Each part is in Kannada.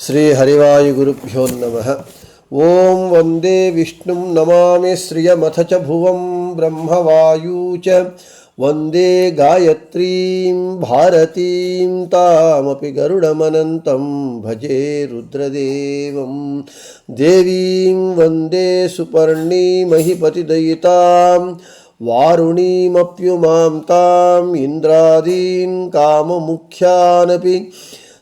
श्रीहरिवायुगुरुभ्यो नमः ॐ वंदे विष्णुं नमामि श्रियमथ च भुवं ब्रह्मवायू च। वंदे गायत्रीं, भारतीं, तामपि गरुडमनन्तं, भजे रुद्रदेवं। देवीं वंदे सुपर्णीमहिपतिदयितां, वारुणीमप्युमां ताम् इन्द्रादीन् काममुख्यानपि।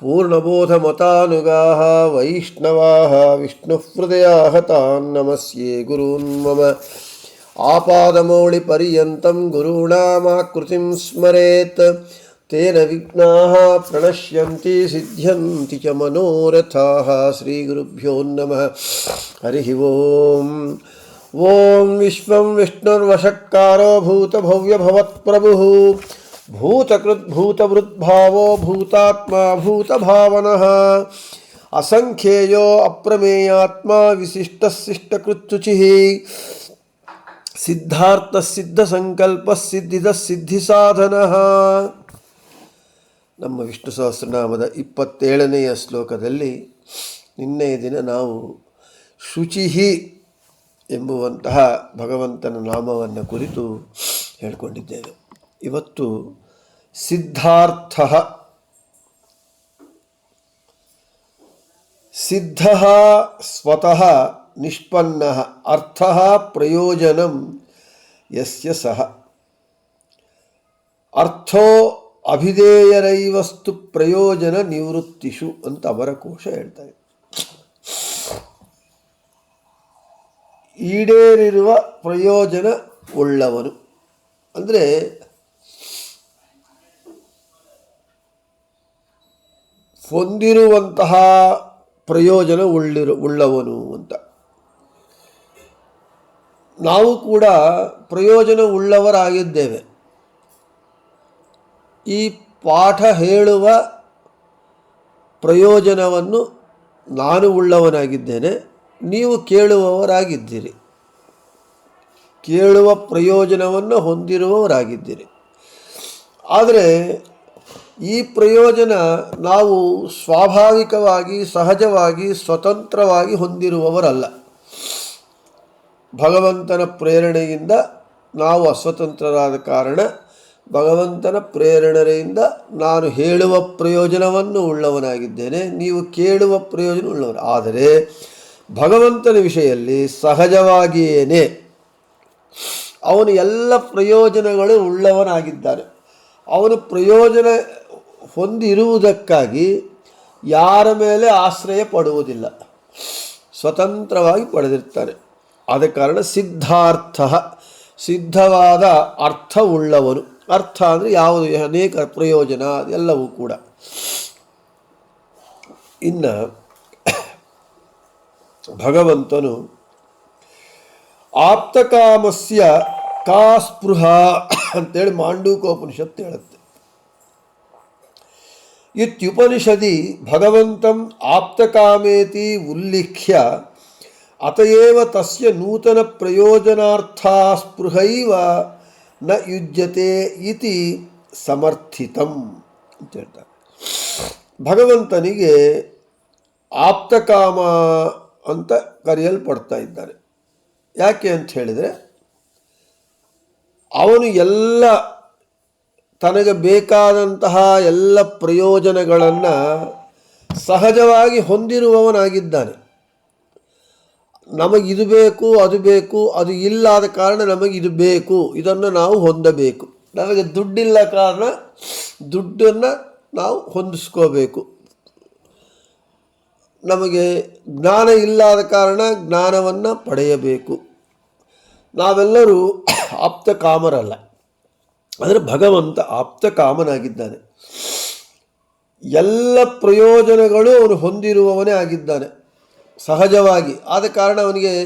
पूर्णबोधमतानुगाः वैष्णवाः विष्णुहृदयाः तान् नमस्ये गुरून् मम। आपादमौलिपर्यन्तं गुरूणामाकृतिं स्मरेत्। तेन विघ्नाः प्रणश्यन्ति, सिद्ध्यन्ति च मनोरथाः श्रीगुरुभ्यो नमः। हरिः ओम्। ॐ विश्वं विष्णुर्वशक्कारो भूतभव्यभवत्प्रभुः। ಭೂತಕೃದ್ಭೂತವೃದ್ಭಾವೋ ಭೂತಾತ್ಮ ಭೂತಭಾವನಃ ಅಸಂಖ್ಯೇಯೋ ಅಪ್ರಮೇಯಾತ್ಮ ವಿಶಿಷ್ಟಶಿಷ್ಟಕೃತ್ಯುಚಿ ಸಿದ್ಧಾರ್ಥ ಸಿದ್ಧ ಸಂಕಲ್ಪ ಸಿದ್ಧಿದ ಸಿದ್ಧಿ ಸಾಧನ ನಮ್ಮ ವಿಷ್ಣು ಸಹಸ್ರನಾಮದ ಇಪ್ಪತ್ತೇಳನೆಯ ಶ್ಲೋಕದಲ್ಲಿ ನಿನ್ನೆಯ ದಿನ ನಾವು ಶುಚಿಹಿ ಎಂಬುವಂತಹ ಭಗವಂತನ ನಾಮವನ್ನು ಕುರಿತು ಹೇಳಿಕೊಂಡಿದ್ದೇವೆ. ಇವತ್ತು ಸಿದ್ಧಾರ್ಥ. ಸಿದ್ಧ ಸ್ವತಃ ನಿಷ್ಪನ್ನ, ಅರ್ಥ ಪ್ರಯೋಜನಂ ಯಸ್ಯ ಸಹ. ಅರ್ಥೋ ಅಭಿಧೇಯರೈವಸ್ತು ಪ್ರಯೋಜನ ನಿವೃತ್ತಿಷು ಅಂತ ಅವರ ಕೋಶ ಹೇಳ್ತಾರೆ. ಈಡೇರಿರುವ ಪ್ರಯೋಜನ ಉಳ್ಳವನು. ಅಂದರೆ ಹೊಂದಿರುವಂತಹ ಪ್ರಯೋಜನ ಉಳ್ಳಿರು, ಉಳ್ಳವನು ಅಂತ. ನಾವು ಕೂಡ ಪ್ರಯೋಜನ ಉಳ್ಳವರಾಗಿದ್ದೇವೆ. ಈ ಪಾಠ ಹೇಳುವ ಪ್ರಯೋಜನವನ್ನು ನಾನು ಉಳ್ಳವನಾಗಿದ್ದೇನೆ, ನೀವು ಕೇಳುವವರಾಗಿದ್ದೀರಿ. ಕೇಳುವ ಪ್ರಯೋಜನವನ್ನು ಹೊಂದಿರುವವರಾಗಿದ್ದೀರಿ. ಆದರೆ ಈ ಪ್ರಯೋಜನ ನಾವು ಸ್ವಾಭಾವಿಕವಾಗಿ, ಸಹಜವಾಗಿ, ಸ್ವತಂತ್ರವಾಗಿ ಹೊಂದಿರುವವರಲ್ಲ. ಭಗವಂತನ ಪ್ರೇರಣೆಯಿಂದ ನಾವು ಅಸ್ವತಂತ್ರರಾದ ಕಾರಣ ಭಗವಂತನ ಪ್ರೇರಣೆಯಿಂದ ನಾನು ಹೇಳುವ ಪ್ರಯೋಜನವನ್ನು ಉಳ್ಳವನಾಗಿದ್ದೇನೆ, ನೀವು ಕೇಳುವ ಪ್ರಯೋಜನ ಉಳ್ಳವರು. ಆದರೆ ಭಗವಂತನ ವಿಷಯದಲ್ಲಿ ಸಹಜವಾಗಿಯೇನೆ ಅವನು ಎಲ್ಲ ಪ್ರಯೋಜನಗಳು ಉಳ್ಳವನಾಗಿದ್ದಾನೆ. ಅವನು ಪ್ರಯೋಜನ ಹೊಂದಿರುವುದಕ್ಕಾಗಿ ಯಾರ ಮೇಲೆ ಆಶ್ರಯ ಪಡುವುದಿಲ್ಲ. ಸ್ವತಂತ್ರವಾಗಿ ಪಡೆದಿರ್ತಾರೆ. ಆದ ಕಾರಣ ಸಿದ್ಧಾರ್ಥ, ಸಿದ್ಧವಾದ ಅರ್ಥವುಳ್ಳವನು. ಅರ್ಥ ಅಂದರೆ ಯಾವುದು? ಅನೇಕ ಪ್ರಯೋಜನ ಎಲ್ಲವೂ ಕೂಡ. ಇನ್ನು ಭಗವಂತನು ಆಪ್ತಕಾಮಸ್ಯ ಕಾ ಸ್ಪೃಹ ಅಂತೇಳಿ ಮಾಂಡೂಕೋಪನಿಷತ್ತು ಹೇಳುತ್ತೆ. ಇತ್ಯುಪನಿಷದಿ ಭಗವಂತಂ ಆಪ್ತಕಾಮೇತಿ ಉಲ್ಲಿಖ್ಯ ಅತಯೇವ ತಸ್ಯ ನೂತನ ಪ್ರಯೋಜನಾರ್ಥ ಸ್ಪೃಹೈವ ನ ಯುಜ್ಯತೆ ಇತಿ ಸಮರ್ಥಿತಂ ಅಂತ ಹೇಳ್ತಾರೆ. ಭಗವಂತನಿಗೆ ಆಪ್ತಕಾಮ ಅಂತ ಕರೆಯಲ್ಪಡ್ತಾ ಇದ್ದಾನೆ ಯಾಕೆ ಅಂತ ಹೇಳಿದರೆ, ಅವನು ಎಲ್ಲ ತನಗೆ ಬೇಕಾದಂತಹ ಎಲ್ಲ ಪ್ರಯೋಜನಗಳನ್ನು ಸಹಜವಾಗಿ ಹೊಂದಿರುವವನಾಗಿದ್ದಾನೆ. ನಮಗಿದು ಬೇಕು, ಅದು ಬೇಕು, ಅದು ಇಲ್ಲಾದ ಕಾರಣ ನಮಗೆ ಇದು ಬೇಕು, ಇದನ್ನು ನಾವು ಹೊಂದಬೇಕು. ನಮಗೆ ದುಡ್ಡಿಲ್ಲ ಕಾರಣ ದುಡ್ಡನ್ನು ನಾವು ಹೊಂದಿಸ್ಕೋಬೇಕು. ನಮಗೆ ಜ್ಞಾನ ಇಲ್ಲದ ಕಾರಣ ಜ್ಞಾನವನ್ನು ಪಡೆಯಬೇಕು. ನಾವೆಲ್ಲರೂ ಆಪ್ತ ಕಾಮರಲ್ಲ. ಆದರೆ ಭಗವಂತ ಆಪ್ತ ಕಾಮನಾಗಿದ್ದಾನೆ. ಎಲ್ಲ ಪ್ರಯೋಜನಗಳು ಅವನು ಹೊಂದಿರುವವನೇ ಆಗಿದ್ದಾನೆ. ಸಹಜವಾಗಿ. ಆದ ಕಾರಣ ಅವನಿಗೆ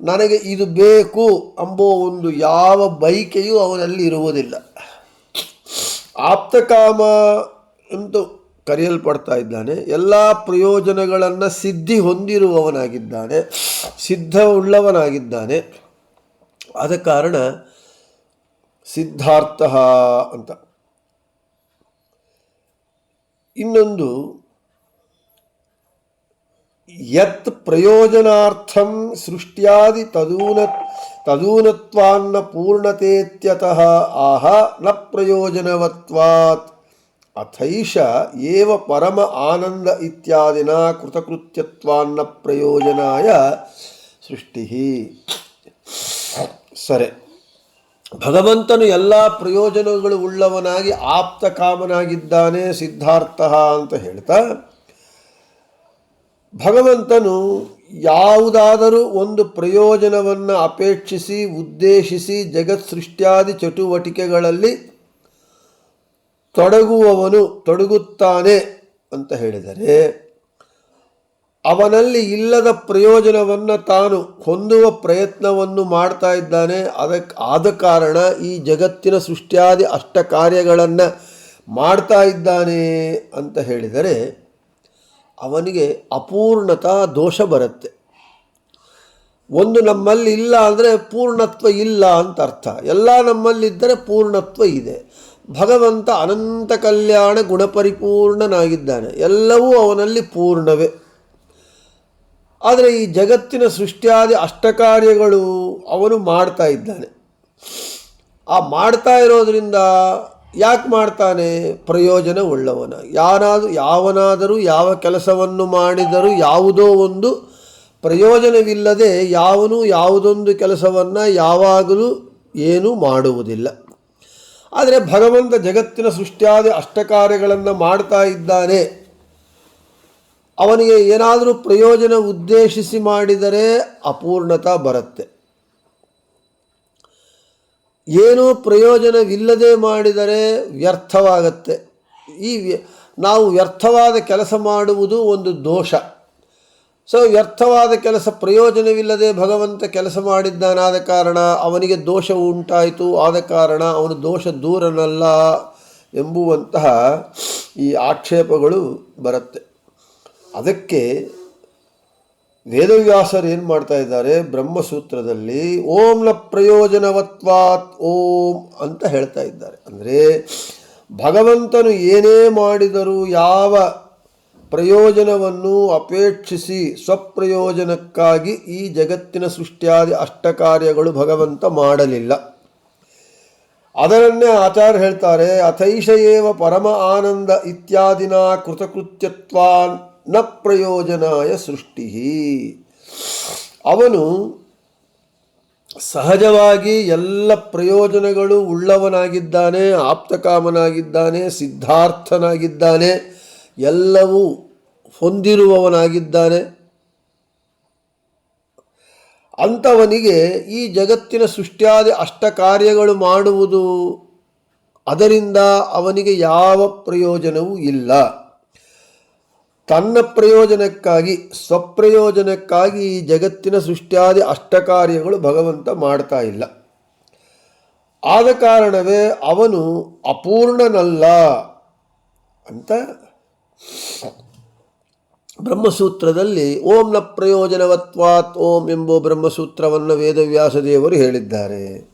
ನನಗೆ ಇದು ಬೇಕು ಅಂಬೋ ಒಂದು ಯಾವ ಬೈಕೆಯೂ ಅವನಲ್ಲಿ ಇರುವುದಿಲ್ಲ. ಆಪ್ತಕಾಮ ಎಂದು ಕರೆಯಲ್ಪಡ್ತಾ ಇದ್ದಾನೆ. ಎಲ್ಲ ಪ್ರಯೋಜನಗಳನ್ನು ಸಿದ್ಧಿ ಹೊಂದಿರುವವನಾಗಿದ್ದಾನೆ. ಸಿದ್ಧ ಉಳ್ಳವನಾಗಿದ್ದಾನೆ. ಆದ ಕಾರಣ ಸಿದ್ಧಾರ್ಥ ಅಂತ. ಇನ್ನೊಂದು, ಯತ್ ಪ್ರಯೋಜನಾರ್ಥಂ ಸೃಷ್ಟ್ಯಾದಿ ತದೂನ ತದೂನತ್ವಾನ್ನ ಪೂರ್ಣತೇತ್ಯತಃ ಆಹ ನ ಪ್ರಯೋಜನವತ್ವಾತ್. ಅಥೈಷ ಏವ ಪರಮ ಆನಂದ ಇತ್ಯಾದಿನ ಕೃತಕೃತ್ಯತ್ವಾನ್ನ ಪ್ರಯೋಜನಾಯ ಸೃಷ್ಟಿ. ಸರಿ. ಭಗವಂತನು ಎಲ್ಲ ಪ್ರಯೋಜನಗಳು ಉಳ್ಳವನಾಗಿ ಆಪ್ತ ಕಾಮನಾಗಿದ್ದಾನೆ ಸಿದ್ಧಾರ್ಥ ಅಂತ ಹೇಳ್ತಾ, ಭಗವಂತನು ಯಾವುದಾದರೂ ಒಂದು ಪ್ರಯೋಜನವನ್ನು ಅಪೇಕ್ಷಿಸಿ, ಉದ್ದೇಶಿಸಿ ಜಗತ್ ಸೃಷ್ಟ್ಯಾದಿ ಚಟುವಟಿಕೆಗಳಲ್ಲಿ ತೊಡಗುವವನು, ತೊಡಗುತ್ತಾನೆ ಅಂತ ಹೇಳಿದರೆ ಅವನಲ್ಲಿ ಇಲ್ಲದ ಪ್ರಯೋಜನವನ್ನು ತಾನು ಹೊಂದುವ ಪ್ರಯತ್ನವನ್ನು ಮಾಡ್ತಾ ಇದ್ದಾನೆ. ಅದಕ್ಕೆ ಆದ ಕಾರಣ ಈ ಜಗತ್ತಿನ ಸೃಷ್ಟಿಯಾದಿ ಅಷ್ಟ ಕಾರ್ಯಗಳನ್ನು ಮಾಡ್ತಾ ಇದ್ದಾನೆ ಅಂತ ಹೇಳಿದರೆ ಅವನಿಗೆ ಅಪೂರ್ಣತಾ ದೋಷ ಬರುತ್ತೆ. ಒಂದು ನಮ್ಮಲ್ಲಿ ಇಲ್ಲ ಅಂದರೆ ಪೂರ್ಣತ್ವ ಇಲ್ಲ ಅಂತ ಅರ್ಥ. ಎಲ್ಲ ನಮ್ಮಲ್ಲಿದ್ದರೆ ಪೂರ್ಣತ್ವ ಇದೆ. ಭಗವಂತ ಅನಂತ ಕಲ್ಯಾಣ ಗುಣಪರಿಪೂರ್ಣನಾಗಿದ್ದಾನೆ. ಎಲ್ಲವೂ ಅವನಲ್ಲಿ ಪೂರ್ಣವೇ. ಆದರೆ ಈ ಜಗತ್ತಿನ ಸೃಷ್ಟಿಯಾದಿ ಅಷ್ಟಕಾರ್ಯಗಳು ಅವನು ಮಾಡ್ತಾ ಇದ್ದಾನೆ. ಆ ಮಾಡ್ತಾ ಇರೋದರಿಂದ ಯಾಕೆ ಮಾಡ್ತಾನೆ? ಪ್ರಯೋಜನ ಉಳ್ಳವನ. ಯಾರಾದರೂ ಯಾವನಾದರೂ ಯಾವ ಕೆಲಸವನ್ನು ಮಾಡಿದರೂ ಯಾವುದೋ ಒಂದು ಪ್ರಯೋಜನವಿಲ್ಲದೆ ಯಾವನು ಯಾವುದೊಂದು ಕೆಲಸವನ್ನು ಯಾವಾಗಲೂ ಏನೂ ಮಾಡುವುದಿಲ್ಲ. ಆದರೆ ಭಗವಂತ ಜಗತ್ತಿನ ಸೃಷ್ಟಿಯಾದ ಅಷ್ಟಕಾರ್ಯಗಳನ್ನು ಮಾಡ್ತಾ ಇದ್ದಾನೆ. ಅವನಿಗೆ ಏನಾದರೂ ಪ್ರಯೋಜನ ಉದ್ದೇಶಿಸಿ ಮಾಡಿದರೆ ಅಪೂರ್ಣತ ಬರುತ್ತೆ. ಏನೂ ಪ್ರಯೋಜನವಿಲ್ಲದೆ ಮಾಡಿದರೆ ವ್ಯರ್ಥವಾಗತ್ತೆ. ಈ ನಾವು ವ್ಯರ್ಥವಾದ ಕೆಲಸ ಮಾಡುವುದು ಒಂದು ದೋಷ. ಸೊ, ವ್ಯರ್ಥವಾದ ಕೆಲಸ ಪ್ರಯೋಜನವಿಲ್ಲದೆ ಭಗವಂತ ಕೆಲಸ ಮಾಡಿದ್ದಾನಾದ ಕಾರಣ ಅವನಿಗೆ ದೋಷ ಉಂಟಾಯಿತು. ಆದ ಕಾರಣ ಅವನು ದೋಷ ದೂರನಲ್ಲ ಎಂಬುವಂತಹ ಈ ಆಕ್ಷೇಪಗಳು ಬರುತ್ತೆ. ಅದಕ್ಕೆ ವೇದವ್ಯಾಸರು ಏನು ಮಾಡ್ತಾ ಇದ್ದಾರೆ? ಬ್ರಹ್ಮಸೂತ್ರದಲ್ಲಿ ಓಂನ ಪ್ರಯೋಜನವತ್ವಾತ್ ಓಂ ಅಂತ ಹೇಳ್ತಾ ಇದ್ದಾರೆ. ಅಂದರೆ ಭಗವಂತನು ಏನೇ ಮಾಡಿದರೂ ಯಾವ ಪ್ರಯೋಜನವನ್ನು ಅಪೇಕ್ಷಿಸಿ ಸ್ವಪ್ರಯೋಜನಕ್ಕಾಗಿ ಈ ಜಗತ್ತಿನ ಸೃಷ್ಟಿಯಾದಿ ಅಷ್ಟಕಾರ್ಯಗಳು ಭಗವಂತ ಮಾಡಲಿಲ್ಲ. ಅದರನ್ನೇ ಆಚಾರ್ಯ ಹೇಳ್ತಾರೆ, ಅಥೈಷ ಏವ ಪರಮ ಆನಂದ ಇತ್ಯಾದಿನ ಕೃತಕೃತ್ಯತ್ವಾನ್ ನ ಪ್ರಯೋಜನಾಯ ಸೃಷ್ಟಿ. ಅವನು ಸಹಜವಾಗಿ ಎಲ್ಲ ಪ್ರಯೋಜನಗಳು ಉಳ್ಳವನಾಗಿದ್ದಾನೆ, ಆಪ್ತಕಾಮನಾಗಿದ್ದಾನೆ, ಸಿದ್ಧಾರ್ಥನಾಗಿದ್ದಾನೆ, ಎಲ್ಲವೂ ಹೊಂದಿರುವವನಾಗಿದ್ದಾನೆ. ಅಂಥವನಿಗೆ ಈ ಜಗತ್ತಿನ ಸೃಷ್ಟಿಯಾದ ಅಷ್ಟ ಕಾರ್ಯಗಳು ಮಾಡುವುದು ಅದರಿಂದ ಅವನಿಗೆ ಯಾವ ಪ್ರಯೋಜನವೂ ಇಲ್ಲ. ತನ್ನ ಪ್ರಯೋಜನಕ್ಕಾಗಿ, ಸ್ವಪ್ರಯೋಜನಕ್ಕಾಗಿ ಈ ಜಗತ್ತಿನ ಸೃಷ್ಟಿಯಾದಿ ಅಷ್ಟ ಕಾರ್ಯಗಳು ಭಗವಂತ ಮಾಡ್ತಾ ಇಲ್ಲ. ಆದ ಕಾರಣವೇ ಅವನು ಅಪೂರ್ಣನಲ್ಲ ಅಂತ ಬ್ರಹ್ಮಸೂತ್ರದಲ್ಲಿ ಓಂನ ಪ್ರಯೋಜನವತ್ವಾತ್ ಓಂ ಎಂಬ ಬ್ರಹ್ಮಸೂತ್ರವನ್ನು ವೇದವ್ಯಾಸ ದೇವರು ಹೇಳಿದ್ದಾರೆ.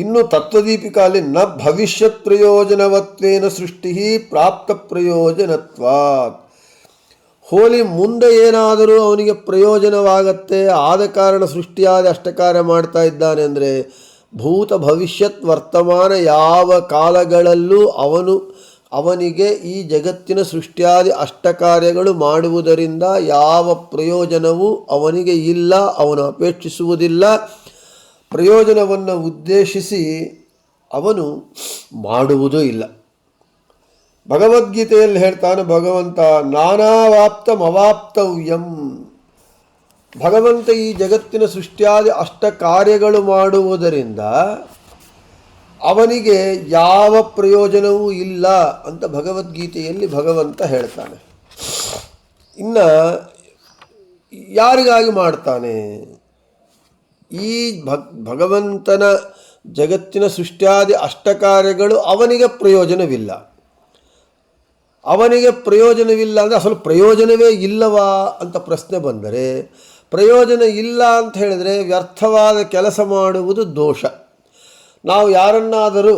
ಇನ್ನು ತತ್ವದೀಪಿಕಾಲಿ ನ ಭವಿಷ್ಯತ್ ಪ್ರಯೋಜನವತ್ವೇನ ಸೃಷ್ಟಿ ಪ್ರಾಪ್ತ ಪ್ರಯೋಜನತ್ವಾತ್. ಹೋಲಿ ಮುಂದೆ ಏನಾದರೂ ಅವನಿಗೆ ಪ್ರಯೋಜನವಾಗತ್ತೆ, ಆದ ಕಾರಣ ಸೃಷ್ಟಿಯಾದ ಅಷ್ಟಕಾರ್ಯ ಮಾಡ್ತಾ ಇದ್ದಾನೆ ಅಂದರೆ ಭೂತ ಭವಿಷ್ಯತ್ ವರ್ತಮಾನ ಯಾವ ಕಾಲಗಳಲ್ಲೂ ಅವನು, ಅವನಿಗೆ ಈ ಜಗತ್ತಿನ ಸೃಷ್ಟಿಯಾದಿ ಅಷ್ಟಕಾರ್ಯಗಳು ಮಾಡುವುದರಿಂದ ಯಾವ ಪ್ರಯೋಜನವೂ ಅವನಿಗೆ ಇಲ್ಲ, ಅವನು ಅಪೇಕ್ಷಿಸುವುದಿಲ್ಲ. ಪ್ರಯೋಜನವನ್ನು ಉದ್ದೇಶಿಸಿ ಅವನು ಮಾಡುವುದೂ ಇಲ್ಲ. ಭಗವದ್ಗೀತೆಯಲ್ಲಿ ಹೇಳ್ತಾನೆ, ಭಗವಂತ ನಾನಾವಾಪ್ತಮವಾಪ್ತವ್ಯಂ ಭಗವಂತ ಈ ಜಗತ್ತಿನ ಸೃಷ್ಟಿಯಾದ ಅಷ್ಟ ಕಾರ್ಯಗಳು ಮಾಡುವುದರಿಂದ ಅವನಿಗೆ ಯಾವ ಪ್ರಯೋಜನವೂ ಇಲ್ಲ ಅಂತ ಭಗವದ್ಗೀತೆಯಲ್ಲಿ ಭಗವಂತ ಹೇಳ್ತಾನೆ. ಇನ್ನು ಯಾರಿಗಾಗಿ ಮಾಡ್ತಾನೆ? ಈ ಭಗ್, ಭಗವಂತನ ಜಗತ್ತಿನ ಸೃಷ್ಟಿಯಾದಿ ಅಷ್ಟಕಾರ್ಯಗಳು ಅವನಿಗೆ ಪ್ರಯೋಜನವಿಲ್ಲ. ಅವನಿಗೆ ಪ್ರಯೋಜನವಿಲ್ಲ ಅಂದರೆ ಅಸಲು ಪ್ರಯೋಜನವೇ ಇಲ್ಲವಾ ಅಂತ ಪ್ರಶ್ನೆ ಬಂದರೆ, ಪ್ರಯೋಜನ ಇಲ್ಲ ಅಂತ ಹೇಳಿದರೆ ವ್ಯರ್ಥವಾದ ಕೆಲಸ ಮಾಡುವುದು ದೋಷ. ನಾವು ಯಾರನ್ನಾದರೂ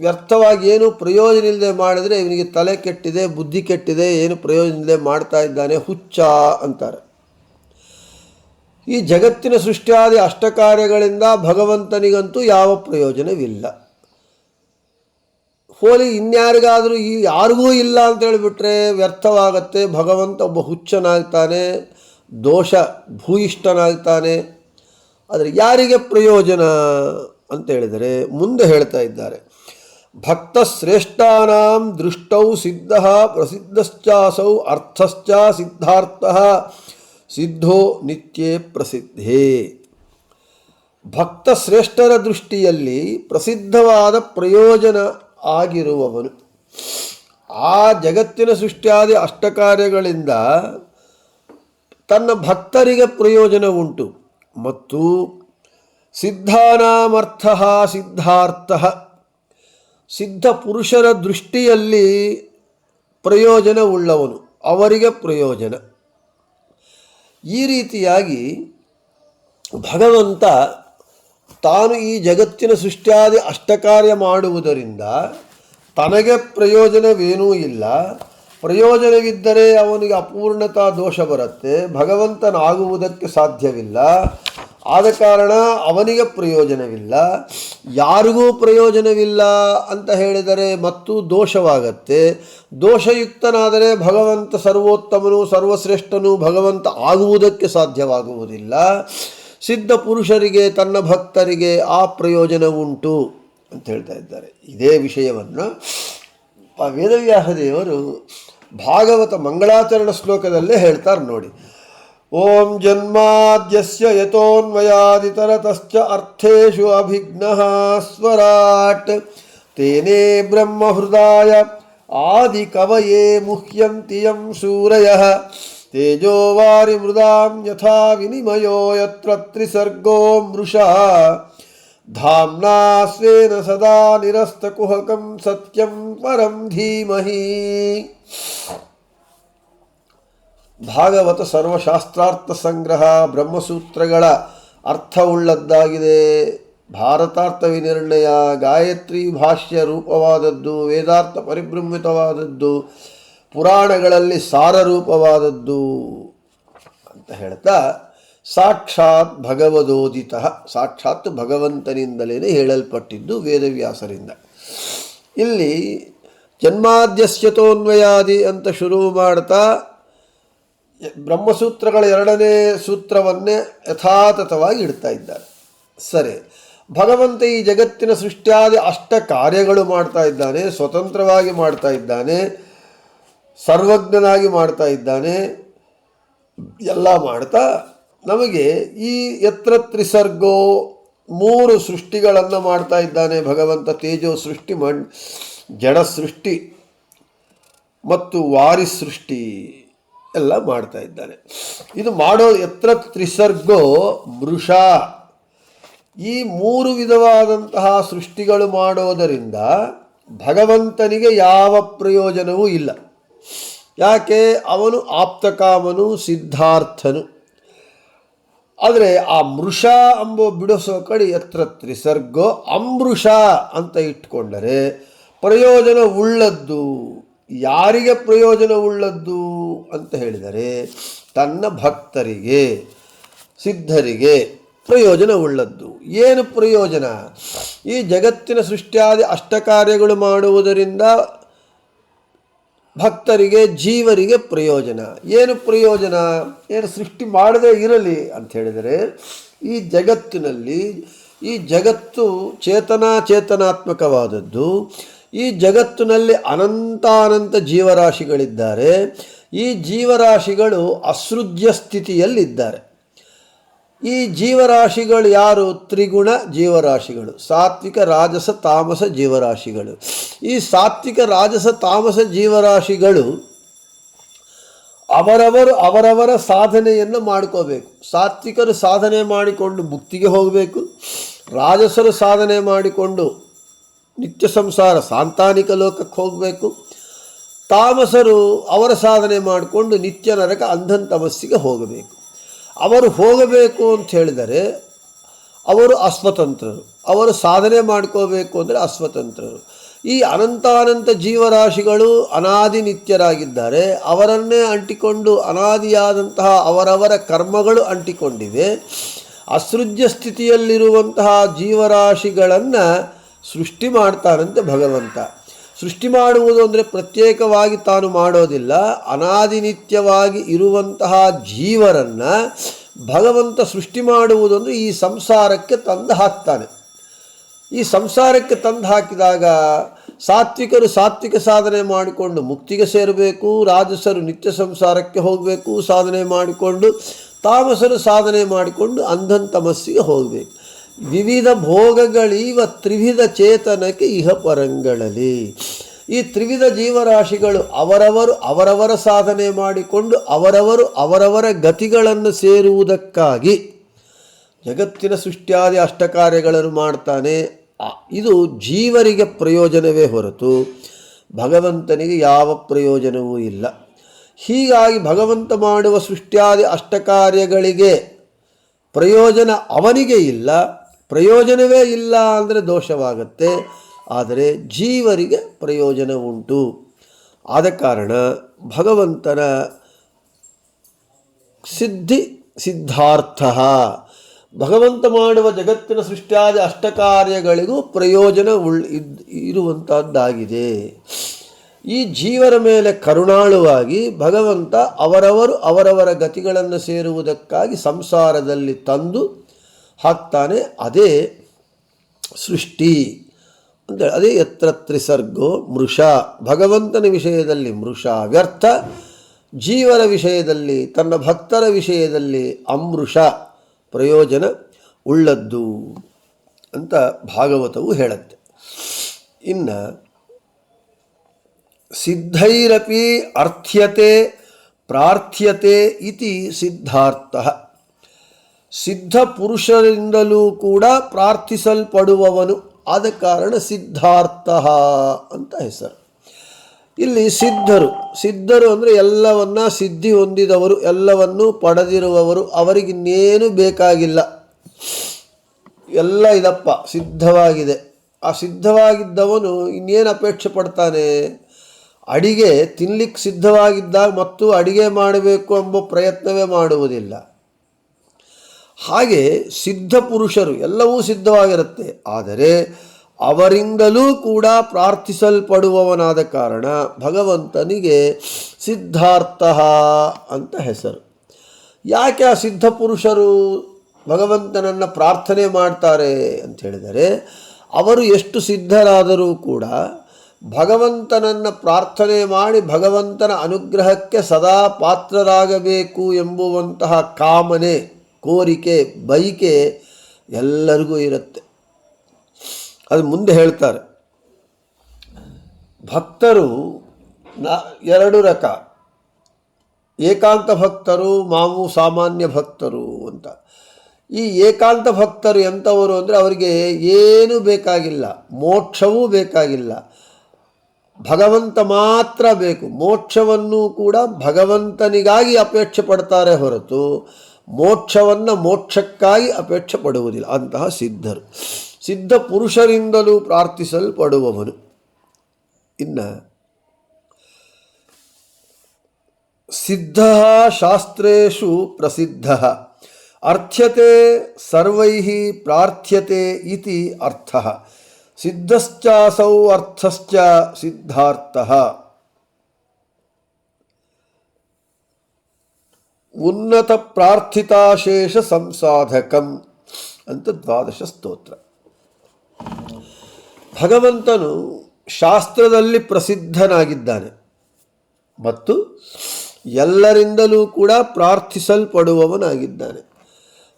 ವ್ಯರ್ಥವಾಗಿ ಏನು ಪ್ರಯೋಜನ ಇಲ್ಲದೆ ಮಾಡಿದರೆ ಇವನಿಗೆ ತಲೆ ಕೆಟ್ಟಿದೆ, ಬುದ್ಧಿ ಕೆಟ್ಟಿದೆ, ಏನು ಪ್ರಯೋಜನ ಇಲ್ಲದೆ ಮಾಡ್ತಾ ಇದ್ದಾನೆ ಹುಚ್ಚ ಅಂತಾರೆ. ಈ ಜಗತ್ತಿನ ಸೃಷ್ಟಿಯಾದಿ ಅಷ್ಟಕಾರ್ಯಗಳಿಂದ ಭಗವಂತನಿಗಂತೂ ಯಾವ ಪ್ರಯೋಜನವಿಲ್ಲ. ಹೋಲಿ ಇನ್ಯಾರಿಗಾದರೂ ಈ ಯಾರಿಗೂ ಇಲ್ಲ ಅಂತ ಹೇಳಿಬಿಟ್ರೆ ವ್ಯರ್ಥವಾಗತ್ತೆ. ಭಗವಂತ ಒಬ್ಬ ಹುಚ್ಚನಾಗ್ತಾನೆ, ದೋಷ ಭೂಯಿಷ್ಠನಾಗ್ತಾನೆ. ಆದರೆ ಯಾರಿಗೆ ಪ್ರಯೋಜನ ಅಂತ ಹೇಳಿದರೆ ಮುಂದೆ ಹೇಳ್ತಾ ಇದ್ದಾರೆ. ಭಕ್ತ ಶ್ರೇಷ್ಠಾನಾಂ ದೃಷ್ಟೌ ಸಿದ್ಧ ಪ್ರಸಿದ್ಧಶ್ಚಾಸೌ ಅರ್ಥಶ್ಚ ಸಿದ್ಧಾರ್ಥ ಸಿದ್ಧೋ ನಿತ್ಯೇ ಪ್ರಸಿದ್ಧೇ. ಭಕ್ತ ಶ್ರೇಷ್ಠರ ದೃಷ್ಟಿಯಲ್ಲಿ ಪ್ರಸಿದ್ಧವಾದ ಪ್ರಯೋಜನ ಆಗಿರುವವನು. ಆ ಜಗತ್ತಿನ ಸೃಷ್ಟಿಯಾದಿ ಅಷ್ಟಕಾರ್ಯಗಳಿಂದ ತನ್ನ ಭಕ್ತರಿಗೆ ಪ್ರಯೋಜನ ಉಂಟು. ಮತ್ತು ಸಿದ್ಧಾನಾಮರ್ಥ ಸಿದ್ಧಾರ್ಥ ಸಿದ್ಧ ಪುರುಷರ ದೃಷ್ಟಿಯಲ್ಲಿ ಪ್ರಯೋಜನ ಉಳ್ಳವನು. ಅವರಿಗೆ ಪ್ರಯೋಜನ. ಈ ರೀತಿಯಾಗಿ ಭಗವಂತ ತಾನು ಈ ಜಗತ್ತಿನ ಸೃಷ್ಟಿಯಾದಿ ಅಷ್ಟಕಾರ್ಯ ಮಾಡುವುದರಿಂದ ತನಗೆ ಪ್ರಯೋಜನವೇನೂ ಇಲ್ಲ. ಪ್ರಯೋಜನವಿದ್ದರೆ ಅವನಿಗೆ ಅಪೂರ್ಣತಾ ದೋಷ ಬರುತ್ತೆ. ಭಗವಂತನಾಗುವುದಕ್ಕೆ ಸಾಧ್ಯವಿಲ್ಲ. ಆದ ಕಾರಣ ಅವನಿಗೆ ಪ್ರಯೋಜನವಿಲ್ಲ. ಯಾರಿಗೂ ಪ್ರಯೋಜನವಿಲ್ಲ ಅಂತ ಹೇಳಿದರೆ ಮತ್ತು ದೋಷವಾಗತ್ತೆ. ದೋಷಯುಕ್ತನಾದರೆ ಭಗವಂತ ಸರ್ವೋತ್ತಮನು, ಸರ್ವಶ್ರೇಷ್ಠನು ಭಗವಂತ ಆಗುವುದಕ್ಕೆ ಸಾಧ್ಯವಾಗುವುದಿಲ್ಲ. ಸಿದ್ಧ ಪುರುಷರಿಗೆ, ತನ್ನ ಭಕ್ತರಿಗೆ ಆ ಪ್ರಯೋಜನ ಉಂಟು ಅಂತ ಹೇಳ್ತಾ ಇದ್ದಾರೆ. ಇದೇ ವಿಷಯವನ್ನು ವೇದವ್ಯಾಸ ದೇವರು ಭಾಗವತ ಮಂಗಳಾಚರಣ ಶ್ಲೋಕದಲ್ಲೇ ಹೇಳ್ತಾರೆ ನೋಡಿ. ಓಂ ಜನ್ಮಾದ್ಯಸ್ಯ ಯತೋನ್ಮಯಾದಿತರತಶ್ಚ ಅರ್ಥೇಶು ಅಭಿಘ್ನಃ ಸ್ವರಾಟ್ ತೇನೇ ಬ್ರಹ್ಮಹೃದಾಯ ಆದಿ ಕವಯೇ ಮುಹ್ಯಂತಿ ಯಂ ಸೂರಯಃ ತೇಜೋ ವಾರಿ ಮೃದಾಂ ಯಥಾ ವಿನಿಮಯೋ ಯತ್ರ ತ್ರಿಸರ್ಗೋ ಮೃಷಾ ಧಾಮ್ನಾ ಸ್ವೇನ ಸದಾ ನಿರಸ್ತಕುಹಕಂ ಸತ್ಯಂ ಪರಂ ಧೀಮಹಿ ಭಾಗವತ ಸರ್ವಶಾಸ್ತ್ರಾರ್ಥ ಸಂಗ್ರಹ ಬ್ರಹ್ಮಸೂತ್ರಗಳ ಅರ್ಥವುಳ್ಳದ್ದಾಗಿದೆ ಭಾರತಾರ್ಥ ವಿನಿರ್ಣಯ ಗಾಯತ್ರಿ ಭಾಷ್ಯ ರೂಪವಾದದ್ದು, ವೇದಾರ್ಥ ಪರಿಭ್ರಮಿತವಾದದ್ದು, ಪುರಾಣಗಳಲ್ಲಿ ಸಾರರೂಪವಾದದ್ದು ಅಂತ ಹೇಳ್ತಾ ಸಾಕ್ಷಾತ್ ಭಗವದೋದಿತ, ಸಾಕ್ಷಾತ್ ಭಗವಂತನಿಂದಲೇ ಹೇಳಲ್ಪಟ್ಟಿದ್ದು ವೇದವ್ಯಾಸರಿಂದ. ಇಲ್ಲಿ ಜನ್ಮಾದ್ಯಸ್ಯತೋನ್ವಯಾದಿ ಅಂತ ಶುರು ಮಾಡ್ತಾ ಬ್ರಹ್ಮಸೂತ್ರಗಳ ಎರಡನೇ ಸೂತ್ರವನ್ನೇ ಯಥಾತಥವಾಗಿ ಇಡ್ತಾ ಇದ್ದಾರೆ. ಸರಿ. ಭಗವಂತ ಈ ಜಗತ್ತಿನ ಸೃಷ್ಟಿಯಾದ ಅಷ್ಟ ಕಾರ್ಯಗಳು ಮಾಡ್ತಾ ಇದ್ದಾನೆ, ಸ್ವತಂತ್ರವಾಗಿ ಮಾಡ್ತಾ ಇದ್ದಾನೆ, ಸರ್ವಜ್ಞನಾಗಿ ಮಾಡ್ತಾ ಇದ್ದಾನೆ, ಎಲ್ಲ ಮಾಡ್ತಾ ನಮಗೆ ಈ ಎತ್ರ ತ್ರಿಸರ್ಗೋ ಮೂರು ಸೃಷ್ಟಿಗಳನ್ನು ಮಾಡ್ತಾ ಇದ್ದಾನೆ ಭಗವಂತ. ತೇಜೋ ಸೃಷ್ಟಿ ಮಣ್ ಜಡ ಸೃಷ್ಟಿ ಮತ್ತು ವಾರಿ ಸೃಷ್ಟಿ ಎಲ್ಲ ಮಾಡ್ತಾ ಇದ್ದಾನೆ ಇದು ಮಾಡೋ ಎತ್ರ ತ್ರಿಸರ್ಗೋ ಮೃಷ. ಈ ಮೂರು ವಿಧವಾದಂತಹ ಸೃಷ್ಟಿಗಳು ಮಾಡೋದರಿಂದ ಭಗವಂತನಿಗೆ ಯಾವ ಪ್ರಯೋಜನವೂ ಇಲ್ಲ. ಯಾಕೆ? ಅವನು ಆಪ್ತಕಾಮನು, ಸಿದ್ಧಾರ್ಥನು. ಆದರೆ ಆ ಮೃಷ ಅಂಬೋ ಬಿಡಿಸೋ ಕಡೆ ಎತ್ರ ತ್ರಿಸರ್ಗೋ ಅಮೃಷ ಅಂತ ಇಟ್ಕೊಂಡರೆ ಪ್ರಯೋಜನ ಉಳ್ಳದ್ದು. ಯಾರಿಗೆ ಪ್ರಯೋಜನ ಉಳ್ಳದ್ದು? ಅಂತ ಹೇಳಿದರೆ ತನ್ನ ಭಕ್ತರಿಗೆ, ಸಿದ್ಧರಿಗೆ ಪ್ರಯೋಜನವುಳ್ಳದ್ದು ಏನು ಪ್ರಯೋಜನ? ಈ ಜಗತ್ತಿನ ಸೃಷ್ಟಿಯಾದಿ ಅಷ್ಟಕಾರ್ಯಗಳು ಮಾಡುವುದರಿಂದ ಭಕ್ತರಿಗೆ, ಜೀವರಿಗೆ ಪ್ರಯೋಜನ. ಏನು ಪ್ರಯೋಜನ? ಏನು ಸೃಷ್ಟಿ ಮಾಡದೇ ಇರಲಿ ಅಂತ ಹೇಳಿದರೆ ಈ ಜಗತ್ತಿನಲ್ಲಿ, ಈ ಜಗತ್ತು ಚೇತನಾ ಚೇತನಾತ್ಮಕವಾದದ್ದು ಈ ಜಗತ್ತಿನಲ್ಲಿ ಅನಂತಾನಂತ ಜೀವರಾಶಿಗಳಿದ್ದಾರೆ. ಈ ಜೀವರಾಶಿಗಳು ಅಸೃಜ್ಯ ಸ್ಥಿತಿಯಲ್ಲಿದ್ದಾರೆ. ಈ ಜೀವರಾಶಿಗಳು ಯಾರು? ತ್ರಿಗುಣ ಜೀವರಾಶಿಗಳು, ಸಾತ್ವಿಕ, ರಾಜಸ, ತಾಮಸ ಜೀವರಾಶಿಗಳು. ಈ ಸಾತ್ವಿಕ, ರಾಜಸ, ತಾಮಸ ಜೀವರಾಶಿಗಳು ಅವರವರು ಅವರವರ ಸಾಧನೆಯನ್ನು ಮಾಡ್ಕೋಬೇಕು. ಸಾತ್ವಿಕರು ಸಾಧನೆ ಮಾಡಿಕೊಂಡು ಮುಕ್ತಿಗೆ ಹೋಗಬೇಕು. ರಾಜಸರು ಸಾಧನೆ ಮಾಡಿಕೊಂಡು ನಿತ್ಯ ಸಂಸಾರ, ಸಾಂತಾನಿಕ ಲೋಕಕ್ಕೆ ಹೋಗಬೇಕು. ತಾಮಸರು ಅವರ ಸಾಧನೆ ಮಾಡಿಕೊಂಡು ನಿತ್ಯ ನರಕ ಅಂಧನ್ ತಮಸ್ಸಿಗೆ ಹೋಗಬೇಕು. ಅವರು ಹೋಗಬೇಕು ಅಂತ ಹೇಳಿದರೆ ಅವರು ಅಸ್ವತಂತ್ರರು. ಅವರು ಸಾಧನೆ ಮಾಡ್ಕೋಬೇಕು ಅಂದರೆ ಅಸ್ವತಂತ್ರರು. ಈ ಅನಂತಾನಂತ ಜೀವರಾಶಿಗಳು ಅನಾದಿ ನಿತ್ಯರಾಗಿದ್ದಾರೆ. ಅವರನ್ನೇ ಅಂಟಿಕೊಂಡು ಅನಾದಿಯಾದಂತಹ ಅವರವರ ಕರ್ಮಗಳು ಅಂಟಿಕೊಂಡಿವೆ. ಅಸೃಜ್ಯ ಸ್ಥಿತಿಯಲ್ಲಿರುವಂತಹ ಜೀವರಾಶಿಗಳನ್ನು ಸೃಷ್ಟಿ ಮಾಡ್ತಾರಂತೆ ಭಗವಂತ. ಸೃಷ್ಟಿ ಮಾಡುವುದು ಅಂದರೆ ಪ್ರತ್ಯೇಕವಾಗಿ ತಾನು ಮಾಡೋದಿಲ್ಲ ಅನಾದಿನಿತ್ಯವಾಗಿ ಇರುವಂತಹ ಜೀವರನ್ನು ಭಗವಂತ ಸೃಷ್ಟಿ ಮಾಡುವುದು ಅಂದರೆ ಈ ಸಂಸಾರಕ್ಕೆ ತಂದು ಹಾಕ್ತಾನೆ. ಈ ಸಂಸಾರಕ್ಕೆ ತಂದು ಹಾಕಿದಾಗ ಸಾತ್ವಿಕರು ಸಾತ್ವಿಕ ಸಾಧನೆ ಮಾಡಿಕೊಂಡು ಮುಕ್ತಿಗೆ ಸೇರಬೇಕು, ರಾಜಸರು ನಿತ್ಯ ಸಂಸಾರಕ್ಕೆ ಹೋಗಬೇಕು ಸಾಧನೆ ಮಾಡಿಕೊಂಡು, ತಾಮಸರು ಸಾಧನೆ ಮಾಡಿಕೊಂಡು ಅಂಧನ್ ತಮಸ್ಸಿಗೆ ಹೋಗಬೇಕು. ವಿವಿಧ ಭೋಗಗಳೀವ ತ್ರಿವಿಧ ಚೇತನಕ್ಕೆ ಇಹ ಪರಂಗಳಲ್ಲಿ ಈ ತ್ರಿವಿಧ ಜೀವರಾಶಿಗಳು ಅವರವರು ಅವರವರ ಸಾಧನೆ ಮಾಡಿಕೊಂಡು ಅವರವರು ಅವರವರ ಗತಿಗಳನ್ನು ಸೇರುವುದಕ್ಕಾಗಿ ಜಗತ್ತಿನ ಸೃಷ್ಟಿಯಾದಿ ಅಷ್ಟಕಾರ್ಯಗಳನ್ನು ಮಾಡ್ತಾನೆ. ಆ- ಇದು ಜೀವರಿಗೆ ಪ್ರಯೋಜನವೇ ಹೊರತು ಭಗವಂತನಿಗೆ ಯಾವ ಪ್ರಯೋಜನವೂ ಇಲ್ಲ. ಹೀಗಾಗಿ ಭಗವಂತ ಮಾಡುವ ಸೃಷ್ಟಿಯಾದಿ ಅಷ್ಟಕಾರ್ಯಗಳಿಗೆ ಪ್ರಯೋಜನ ಅವನಿಗೆ ಇಲ್ಲ. ಪ್ರಯೋಜನವೇ ಇಲ್ಲ ಅಂದರೆ ದೋಷವಾಗತ್ತೆ. ಆದರೆ ಜೀವರಿಗೆ ಪ್ರಯೋಜನ ಉಂಟು. ಆದ ಕಾರಣ ಭಗವಂತನ ಸಿದ್ಧಿ ಸಿದ್ಧಾರ್ಥ. ಭಗವಂತ ಮಾಡುವ ಜಗತ್ತಿನ ಸೃಷ್ಟಿಯಾದ ಅಷ್ಟಕಾರ್ಯಗಳಿಗೂ ಪ್ರಯೋಜನ ಉಳ್ ಇರುವಂತಹದ್ದಾಗಿದೆ. ಈ ಜೀವರ ಮೇಲೆ ಕರುಣಾಳುವಾಗಿ ಭಗವಂತ ಅವರವರು ಅವರವರ ಗತಿಗಳನ್ನು ಸೇರುವುದಕ್ಕಾಗಿ ಸಂಸಾರದಲ್ಲಿ ತಂದು ಹಾಕ್ತಾನೆ, ಅದೇ ಸೃಷ್ಟಿ ಅಂತೇಳಿ, ಅದೇ ಯತ್ರ ತ್ರಿಸರ್ಗೋ ಮೃಷ. ಭಗವಂತನ ವಿಷಯದಲ್ಲಿ ಮೃಷ ವ್ಯರ್ಥ ಜೀವನ ವಿಷಯದಲ್ಲಿ, ತನ್ನ ಭಕ್ತರ ವಿಷಯದಲ್ಲಿ ಅಮೃಷ ಪ್ರಯೋಜನ ಉಳ್ಳದ್ದು ಅಂತ ಭಾಗವತವು ಹೇಳುತ್ತೆ. ಇನ್ನು, ಸಿದ್ಧೈರಪಿ ಅರ್ಥ್ಯತೆ ಪ್ರಾರ್ಥ್ಯತೆ ಇತಿ ಸಿದ್ಧಾರ್ಥ. ಸಿದ್ಧ ಪುರುಷರಿಂದಲೂ ಕೂಡ ಪ್ರಾರ್ಥಿಸಲ್ಪಡುವವನು. ಆದ ಕಾರಣ ಸಿದ್ಧಾರ್ಥ ಅಂತ ಹೆಸರು. ಇಲ್ಲಿ ಸಿದ್ಧರು ಸಿದ್ಧರು ಅಂದರೆ ಎಲ್ಲವನ್ನ ಸಿದ್ಧಿ ಹೊಂದಿದವರು, ಎಲ್ಲವನ್ನು ಪಡೆದಿರುವವರು, ಅವರಿಗಿನ್ನೇನು ಬೇಕಾಗಿಲ್ಲ. ಎಲ್ಲ ಇದಪ್ಪ, ಸಿದ್ಧವಾಗಿದೆ. ಆ ಸಿದ್ಧವಾಗಿದ್ದವನು ಇನ್ನೇನು ಅಪೇಕ್ಷೆ ಪಡ್ತಾನೆ? ಅಡಿಗೆ ತಿನ್ಲಿಕ್ಕೆ ಸಿದ್ಧವಾಗಿದ್ದಾಗ ಮತ್ತು ಅಡಿಗೆ ಮಾಡಬೇಕು ಎಂಬ ಪ್ರಯತ್ನವೇ ಮಾಡುವುದಿಲ್ಲ. ಹಾಗೆ ಸಿದ್ಧ ಪುರುಷರು ಎಲ್ಲವೂ ಸಿದ್ಧವಾಗಿರುತ್ತೆ. ಆದರೆ ಅವರಿಂದಲೂ ಕೂಡ ಪ್ರಾರ್ಥಿಸಲ್ಪಡುವವನಾದ ಕಾರಣ ಭಗವಂತನಿಗೆ ಸಿದ್ಧಾರ್ಥ ಅಂತ ಹೆಸರು. ಯಾಕೆ ಆ ಸಿದ್ಧ ಪುರುಷರು ಭಗವಂತನನ್ನು ಪ್ರಾರ್ಥನೆ ಮಾಡ್ತಾರೆ ಅಂತ ಹೇಳಿದರೆ, ಅವರು ಎಷ್ಟು ಸಿದ್ಧರಾದರೂ ಕೂಡ ಭಗವಂತನನ್ನು ಪ್ರಾರ್ಥನೆ ಮಾಡಿ ಭಗವಂತನ ಅನುಗ್ರಹಕ್ಕೆ ಸದಾ ಪಾತ್ರರಾಗಬೇಕು ಎಂಬುವಂತಹ ಕಾಮನೆ ಕೋರಿಕೆ, ಬೈಕೆ ಎಲ್ಲರಿಗೂ ಇರುತ್ತೆ. ಅದು ಮುಂದೆ ಹೇಳ್ತಾರೆ. ಭಕ್ತರು ಎರಡು ರಕ. ಏಕಾಂತ ಭಕ್ತರು, ಮಾವು ಸಾಮಾನ್ಯ ಭಕ್ತರು ಅಂತ. ಈ ಏಕಾಂತ ಭಕ್ತರು ಎಂಥವರು ಅಂದರೆ ಅವರಿಗೆ ಏನೂ ಬೇಕಾಗಿಲ್ಲ, ಮೋಕ್ಷವೂ ಬೇಕಾಗಿಲ್ಲ. ಭಗವಂತ ಮಾತ್ರ ಬೇಕು. ಮೋಕ್ಷವನ್ನು ಕೂಡ ಭಗವಂತನಿಗಾಗಿ ಅಪೇಕ್ಷೆ ಪಡ್ತಾರೆ ಹೊರತು ಮೋಕ್ಷವನ್ನು ಮೋಕ್ಷಕ್ಕಾಗಿ ಅಪೇಕ್ಷೆ ಪಡುವುದಿಲ್ಲ ಅಂತಹ ಸಿದ್ಧರು. ಸಿದ್ಧ ಪುರುಷರಿಂದಲೂ ಪ್ರಾರ್ಥಿಸಲ್ಪಡುವವನು. ಇನ್ನು ಸಿದ್ಧ ಶಾಸ್ತ್ರು ಪ್ರಸಿದ್ಧ. ಅರ್ಥ್ಯತೆ ಸರ್ವೈ ಪ್ರಾರ್ಥ್ಯತೆ ಇತಿ ಅರ್ಥ. ಸಿದ್ಧಶ್ಚಾಸೌ ಅರ್ಥಶ್ಚ ಸಿದ್ಧಾರ್ಥ. ಉನ್ನತ ಪ್ರಾರ್ಥಿತಾಶೇಷ ಸಂಸಾಧಕಂ ಅಂತ ದ್ವಾದಶ ಸ್ತೋತ್ರ. ಭಗವಂತನು ಶಾಸ್ತ್ರದಲ್ಲಿ ಪ್ರಸಿದ್ಧನಾಗಿದ್ದಾನೆ. ಮತ್ತು ಎಲ್ಲರಿಂದಲೂ ಕೂಡ ಪ್ರಾರ್ಥಿಸಲ್ಪಡುವವನಾಗಿದ್ದಾನೆ.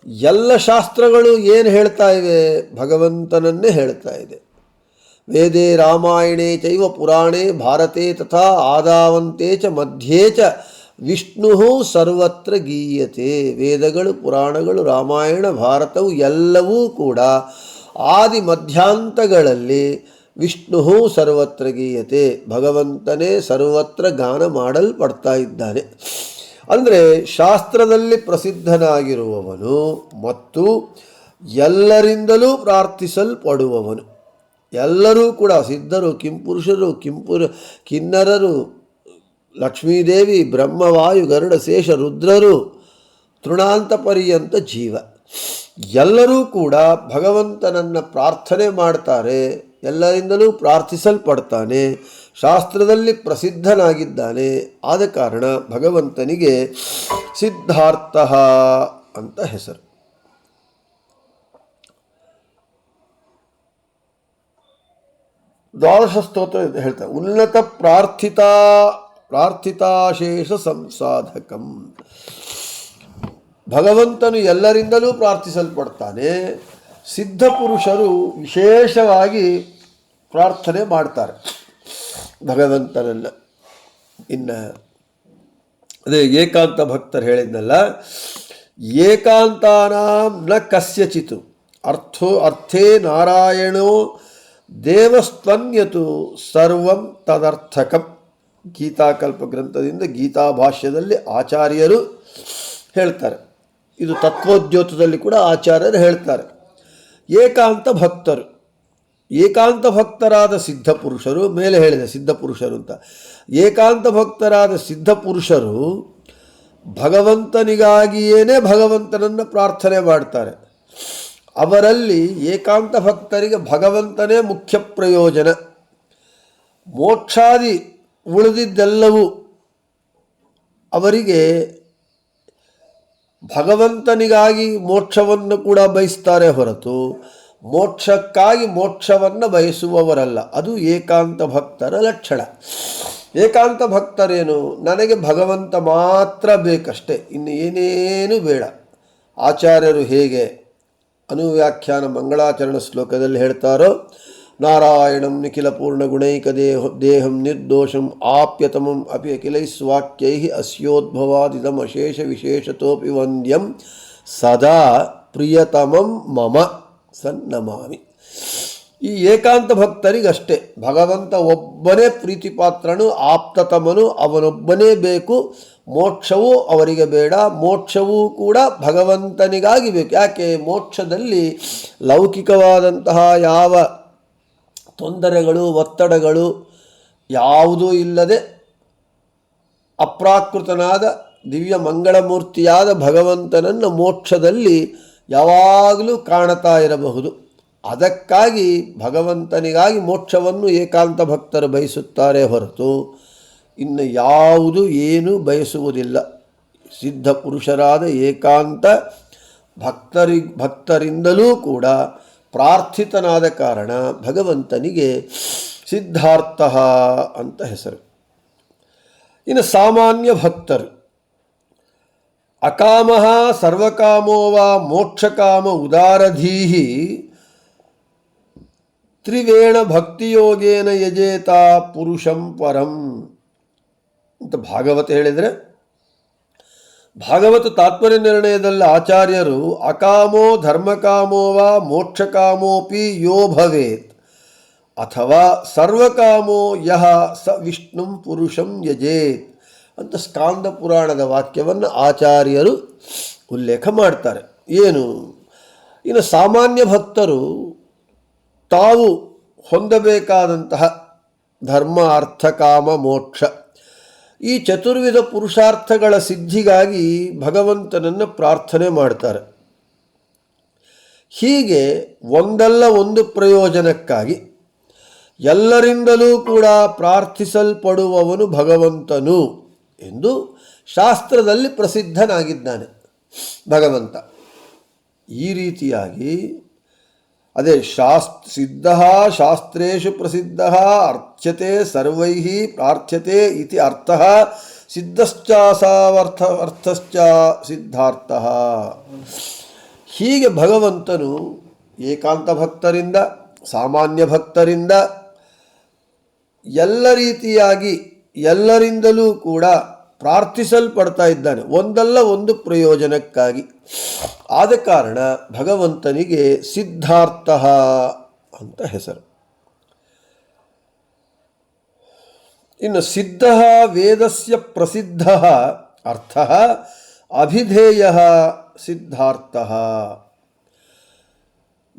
ಎಲ್ಲ ಶಾಸ್ತ್ರಗಳು ಏನು ಹೇಳ್ತಾ ಇವೆ? ಭಗವಂತನನ್ನೇ ಹೇಳ್ತಾ ಇದೆ. ವೇದೇ ರಾಮಾಯಣೇ ಚೈವ ಪುರಾಣೇ ಭಾರತೆ ತಥಾ ಆದಾವಂತೆ ಚ ಮಧ್ಯೆ ಚ ವಿಷ್ಣು ಸರ್ವತ್ರ ಗೀಯತೆ. ವೇದಗಳು, ಪುರಾಣಗಳು, ರಾಮಾಯಣ, ಭಾರತವು ಎಲ್ಲವೂ ಕೂಡ ಆದಿ ಮಧ್ಯಾಂತಗಳಲ್ಲಿ ವಿಷ್ಣು ಸರ್ವತ್ರ ಗೀಯತೆ. ಭಗವಂತನೇ ಸರ್ವತ್ರ ಗಾನ ಮಾಡಲ್ಪಡ್ತಾ ಇದ್ದಾನೆ. ಅಂದರೆ ಶಾಸ್ತ್ರದಲ್ಲಿ ಪ್ರಸಿದ್ಧನಾಗಿರುವವನು ಮತ್ತು ಎಲ್ಲರಿಂದಲೂ ಪ್ರಾರ್ಥಿಸಲ್ಪಡುವವನು. ಎಲ್ಲರೂ ಕೂಡ ಸಿದ್ಧರು, ಕಿಂಪುರುಷರು, ಕಿಂಪುರ, ಕಿನ್ನರರು ಲಕ್ಷ್ಮೀದೇವಿ ಬ್ರಹ್ಮವಾಯು ಗರುಡ ಶೇಷ ರುದ್ರರು ತೃಣಾಂತ ಪರ್ಯಂತ ಜೀವ. ಎಲ್ಲರೂ ಕೂಡ ಭಗವಂತನನ್ನು ಪ್ರಾರ್ಥನೆ ಮಾಡ್ತಾರೆ, ಎಲ್ಲರಿಂದಲೂ ಪ್ರಾರ್ಥಿಸಲ್ಪಡ್ತಾನೆ, ಶಾಸ್ತ್ರದಲ್ಲಿ ಪ್ರಸಿದ್ಧನಾಗಿದ್ದಾನೆ. ಆದ ಕಾರಣ ಭಗವಂತನಿಗೆ ಸಿದ್ಧಾರ್ಥ ಅಂತ ಹೆಸರು. ದ್ವಾದಶ ಸ್ತೋತ್ರ ಹೇಳ್ತಾರೆ. ಉನ್ನತ ಪ್ರಾರ್ಥಿತಾ ಪ್ರಾರ್ಥಿತಾಶೇಷ ಸಂಸಾಧಕಂ. ಭಗವಂತನು ಎಲ್ಲರಿಂದಲೂ ಪ್ರಾರ್ಥಿಸಲ್ಪಡ್ತಾನೆ. ಸಿದ್ಧಪುರುಷರು ವಿಶೇಷವಾಗಿ ಪ್ರಾರ್ಥನೆ ಮಾಡ್ತಾರೆ. ಭಗವಂತನನ್ನು. ಇನ್ನು ಅದೇ ಏಕಾಂತ ಭಕ್ತರು ಹೇಳಿದ್ನಲ್ಲ, ಏಕಾಂತಾನಾಂ ನ ಕಸ್ಯಚಿತು. ಅರ್ಥೋ, ಅರ್ಥೇ ನಾರಾಯಣೋ ದೇವಸ್ತನ್ಯತು ಸರ್ವಂ ತದರ್ಥಕಂ. ಗೀತಾಕಲ್ಪ ಗ್ರಂಥದಿಂದ ಗೀತಾ ಭಾಷ್ಯದಲ್ಲಿ ಆಚಾರ್ಯರು ಹೇಳ್ತಾರೆ. ಇದು ತತ್ವೋದ್ಯೋತದಲ್ಲಿ ಕೂಡ ಆಚಾರ್ಯರು ಹೇಳ್ತಾರೆ. ಏಕಾಂತ ಭಕ್ತರು. ಏಕಾಂತ ಭಕ್ತರಾದ ಸಿದ್ಧ ಪುರುಷರು ಮೇಲೆ ಹೇಳಿದೆ ಸಿದ್ಧ ಪುರುಷರು ಅಂತ. ಏಕಾಂತ ಭಕ್ತರಾದ ಸಿದ್ಧ ಪುರುಷರು ಭಗವಂತನಿಗಾಗಿಯೇನೇ ಭಗವಂತನನ್ನು ಪ್ರಾರ್ಥನೆ ಮಾಡ್ತಾರೆ. ಅವರಲ್ಲಿ ಏಕಾಂತ ಭಕ್ತರಿಗೆ ಭಗವಂತನೇ ಮುಖ್ಯ ಪ್ರಯೋಜನ. ಮೋಕ್ಷಾದಿ ಉಳಿದಿದ್ದೆಲ್ಲವೂ ಅವರಿಗೆ ಭಗವಂತನಿಗಾಗಿ ಮೋಕ್ಷವನ್ನು ಕೂಡ ಬಯಸ್ತಾರೆ ಹೊರತು ಮೋಕ್ಷಕ್ಕಾಗಿ ಮೋಕ್ಷವನ್ನು ಬಯಸುವವರಲ್ಲ. ಅದು ಏಕಾಂತ ಭಕ್ತರ ಲಕ್ಷಣ. ಏಕಾಂತ ಭಕ್ತರೇನು? ನನಗೆ ಭಗವಂತ ಮಾತ್ರ ಬೇಕಷ್ಟೆ. ಇನ್ನು ಏನೇನು ಬೇಡ. ಆಚಾರ್ಯರು ಹೇಗೆ ಅನುವ್ಯಾಖ್ಯಾನ ಮಂಗಳಾಚರಣ ಶ್ಲೋಕದಲ್ಲಿ ಹೇಳ್ತಾರೋ ನಾರಾಯಣಂ ಗುಣೈಕ ದೇಹ ದೇಹಂ ನಿರ್ದೋಷಂ ಆಪ್ಯತಮಂ ಅಪಿ ಅಖಿಲೈಸ್ವಾಕ್ಯೈ ಅಸ್ಯೋದ್ಭವಾದಿದಂ ಅಶೇಷ ವಿಶೇಷತೋಪಿ ವಂದ್ಯಂ ಸದಾ ಪ್ರಿಯತಮಂ ಮಮ ಸನ್ನಮಾಮಿ ಈ ಏಕಾಂತ ಭಕ್ತರಿಗಷ್ಟೇ ಭಗವಂತ ಒಬ್ಬನೇ ಪ್ರೀತಿಪಾತ್ರನು, ಆಪ್ತತಮನು, ಅವನೊಬ್ಬನೇ ಬೇಕು. ಮೋಕ್ಷವೂ ಅವರಿಗೆ ಬೇಡ, ಮೋಕ್ಷವೂ ಕೂಡ ಭಗವಂತನಿಗಾಗಿ ಬೇಕು. ಯಾಕೆ? ಮೋಕ್ಷದಲ್ಲಿ ಲೌಕಿಕವಾದಂತಹ ಯಾವ ತೊಂದರೆಗಳು, ಒತ್ತಡಗಳು ಯಾವುದೂ ಇಲ್ಲದೆ ಅಪ್ರಾಕೃತನಾದ ದಿವ್ಯ ಮಂಗಳಮೂರ್ತಿಯಾದ ಭಗವಂತನನ್ನು ಮೋಕ್ಷದಲ್ಲಿ ಯಾವಾಗಲೂ ಕಾಣತಾ ಇರಬಹುದು. ಅದಕ್ಕಾಗಿ ಭಗವಂತನಿಗಾಗಿ ಮೋಕ್ಷವನ್ನು ಏಕಾಂತ ಭಕ್ತರು ಬಯಸುತ್ತಾರೆ ಹೊರತು ಇನ್ನು ಯಾವುದು ಏನೂ ಬಯಸುವುದಿಲ್ಲ. ಸಿದ್ಧ ಪುರುಷರಾದ ಏಕಾಂತ ಭಕ್ತರಿ, ಭಕ್ತರಿಂದಲೂ ಕೂಡ ಪ್ರಾರ್ಥಿತನಾದ ಕಾರಣ ಭಗವಂತನಿಗೆ ಸಿದ್ಧಾರ್ಥ ಅಂತ ಹೆಸರು. ಇನ್ನು ಸಾಮಾನ್ಯ ಭಕ್ತರು, ಅಕಾಮಃ ಸರ್ವಕಾಮೋ ವಾ ಮೋಕ್ಷಕಾಮ ಉದಾರಧೀಹಿ ತ್ರಿವೇಣ ಭಕ್ತಿಯೋಗೇನ ಯಜೇತ ಪುರುಷಂ ಪರಂ ಅಂತ ಭಾಗವತ ಹೇಳಿದರೆ ಭಾಗವತ ತಾತ್ಪರ್ಯ ನಿರ್ಣಯದಲ್ಲಿ ಆಚಾರ್ಯರು ಅಕಾಮೋ ಧರ್ಮಕಾಮೋ ವಾ ಮೋಕ್ಷಕಾಮೋಪಿ ಯೋ ಭವೇತ್ ಅಥವಾ ಸರ್ವಕಾಮೋ ಯಹ ಸ ವಿಷ್ಣುಂ ಪುರುಷಂ ಯಜೇತ್ ಅಂತ ಸ್ಕಾಂದ ಪುರಾಣದ ವಾಕ್ಯವನ್ನು ಆಚಾರ್ಯರು ಉಲ್ಲೇಖ ಮಾಡ್ತಾರೆ. ಏನು? ಇನ್ನು ಸಾಮಾನ್ಯ ಭಕ್ತರು ತಾವು ಹೊಂದಬೇಕಾದಂತಹ ಧರ್ಮ, ಅರ್ಥ, ಕಾಮ, ಮೋಕ್ಷ ಈ ಚತುರ್ವಿಧ ಪುರುಷಾರ್ಥಗಳ ಸಿದ್ಧಿಗಾಗಿ ಭಗವಂತನನ್ನು ಪ್ರಾರ್ಥನೆ ಮಾಡ್ತಾರೆ. ಹೀಗೆ ಒಂದಲ್ಲ ಒಂದು ಪ್ರಯೋಜನಕ್ಕಾಗಿ ಎಲ್ಲರಿಂದಲೂ ಕೂಡ ಪ್ರಾರ್ಥಿಸಲ್ಪಡುವವನು ಭಗವಂತನು ಎಂದು ಶಾಸ್ತ್ರದಲ್ಲಿ ಪ್ರಸಿದ್ಧನಾಗಿದ್ದಾನೆ ಭಗವಂತ. ಈ ರೀತಿಯಾಗಿ ಅದೇ ಶಾಸ್ತ್ರ ಸಿದ್ಧ ಶಾಸ್ತ್ರೇಷು ಪ್ರಸಿದ್ಧ ಅರ್ಥ್ಯತೆ ಸರ್ವೈ ಪ್ರಾರ್ಥ್ಯತೆ ಇತಿ ಅರ್ಥ ಸಿದ್ಧಶ್ಚಾಸಾವರ್ಥ, ಅರ್ಥಶ್ಚ ಸಿದ್ಧಾರ್ಥ. ಹೀಗೆ ಭಗವಂತನು ಏಕಾಂತ ಭಕ್ತರಿಂದ, ಸಾಮಾನ್ಯ ಭಕ್ತರಿಂದ, ಎಲ್ಲ ರೀತಿಯಾಗಿ ಎಲ್ಲರಿಂದಲೂ ಕೂಡ ಪ್ರಾರ್ಥಿಸಲ್ಪಡ್ತಾ ಇದ್ದಾನೆ. ಒಂದಲ್ಲ ಒಂದು ಪ್ರಯೋಜನಕ್ಕಾಗಿ. ಆದ ಕಾರಣ ಭಗವಂತನಿಗೆ ಸಿದ್ಧಾರ್ಥ ಅಂತ ಹೆಸರು. ಇನ್ನು ಸಿದ್ಧ ವೇದಸ್ಯ ಪ್ರಸಿದ್ಧ ಅರ್ಥ ಅಭಿಧೇಯ ಸಿದ್ಧಾರ್ಥ.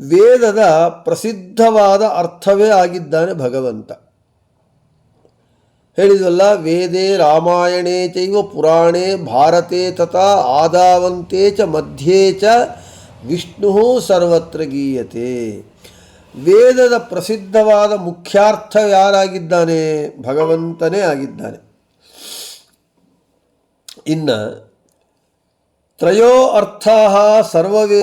ವೇದದ ಪ್ರಸಿದ್ಧವಾದ ಅರ್ಥವೇ ಆಗಿದ್ದಾನೆ ಭಗವಂತ. ಹೇಳಿದ್ವಲ್ಲ ವೇದೇ ರಾಮಾಯಣೇ ಚೈವ ಪುರಾಣೇ ಭಾರತೆ ತಥಾ ಆದಾವಂತೆ ಚ ಮಧ್ಯೆ ಚ ವಿಷ್ಣು ಸರ್ವತ್ರ ಗೀಯತೆ. ವೇದದ ಪ್ರಸಿದ್ಧವಾದ ಮುಖ್ಯಾರ್ಥ ಯಾರಾಗಿದ್ದಾನೆ? ಭಗವಂತನೇ ಆಗಿದ್ದಾನೆ. ಇನ್ನು ತ್ರಯೋ ಅರ್ಥ ಸರ್ವವೇ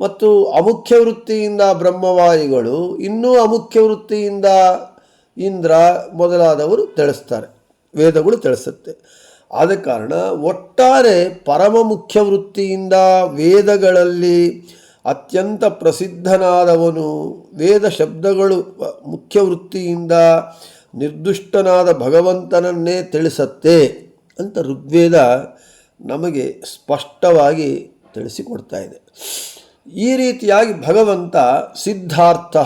ಮತ್ತು ಅಮುಖ್ಯ ವೃತ್ತಿಯಿಂದ ಬ್ರಹ್ಮವಾಯಿಗಳು, ಇನ್ನೂ ಅಮುಖ್ಯ ವೃತ್ತಿಯಿಂದ ಇಂದ್ರ ಮೊದಲಾದವರು ತಿಳಿಸ್ತಾರೆ, ವೇದಗಳು ತಿಳಿಸುತ್ತೆ. ಆದ ಕಾರಣ ಒಟ್ಟಾರೆ ಪರಮ ಮುಖ್ಯ ವೃತ್ತಿಯಿಂದ ವೇದಗಳಲ್ಲಿ ಅತ್ಯಂತ ಪ್ರಸಿದ್ಧನಾದವನು, ವೇದ ಶಬ್ದಗಳು ಮುಖ್ಯ ವೃತ್ತಿಯಿಂದ ನಿರ್ದುಷ್ಟನಾದ ಭಗವಂತನನ್ನೇ ತಿಳಿಸತ್ತೆ ಅಂತ ಋಗ್ವೇದ ನಮಗೆ ಸ್ಪಷ್ಟವಾಗಿ ತಿಳಿಸಿಕೊಡ್ತಾ ಇದೆ. ಈ ರೀತಿಯಾಗಿ ಭಗವಂತ ಸಿದ್ಧಾರ್ಥ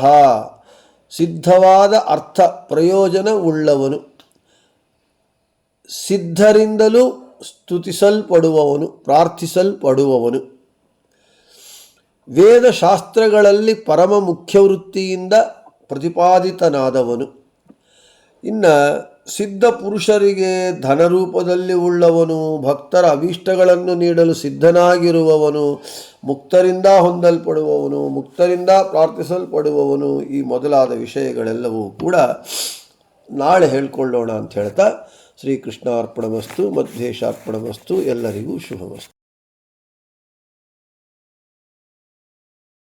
ಸಿದ್ಧವಾದ ಅರ್ಥ ಪ್ರಯೋಜನ ಉಳ್ಳವನು. ಸಿದ್ಧರಿಂದಲೂ ಸ್ತುತಿಸಲ್ಪಡುವವನು ಪ್ರಾರ್ಥಿಸಲ್ಪಡುವವನು. ವೇದಶಾಸ್ತ್ರಗಳಲ್ಲಿ ಪರಮ ಮುಖ್ಯ ವೃತ್ತಿಯಿಂದ ಪ್ರತಿಪಾದಿತನಾದವನು. ಇನ್ನು ಸಿದ್ಧ ಪುರುಷರಿಗೆ ಧನರೂಪದಲ್ಲಿ ಉಳ್ಳವನು, ಭಕ್ತರ ಅಭೀಷ್ಟಗಳನ್ನು ನೀಡಲು ಸಿದ್ಧನಾಗಿರುವವನು, ಮುಕ್ತರಿಂದ ಹೊಂದಲ್ಪಡುವವನು, ಮುಕ್ತರಿಂದ ಪ್ರಾರ್ಥಿಸಲ್ಪಡುವವನು, ಈ ಮೊದಲಾದ ವಿಷಯಗಳೆಲ್ಲವೂ ಕೂಡ ನಾಳೆ ಹೇಳ್ಕೊಳ್ಳೋಣ ಅಂತ ಹೇಳ್ತಾ ಶ್ರೀಕೃಷ್ಣಾರ್ಪಣಮಸ್ತು ಮಧ್ವೇಶಾರ್ಪಣಮಸ್ತು ಎಲ್ಲರಿಗೂ ಶುಭಮಸ್ತು.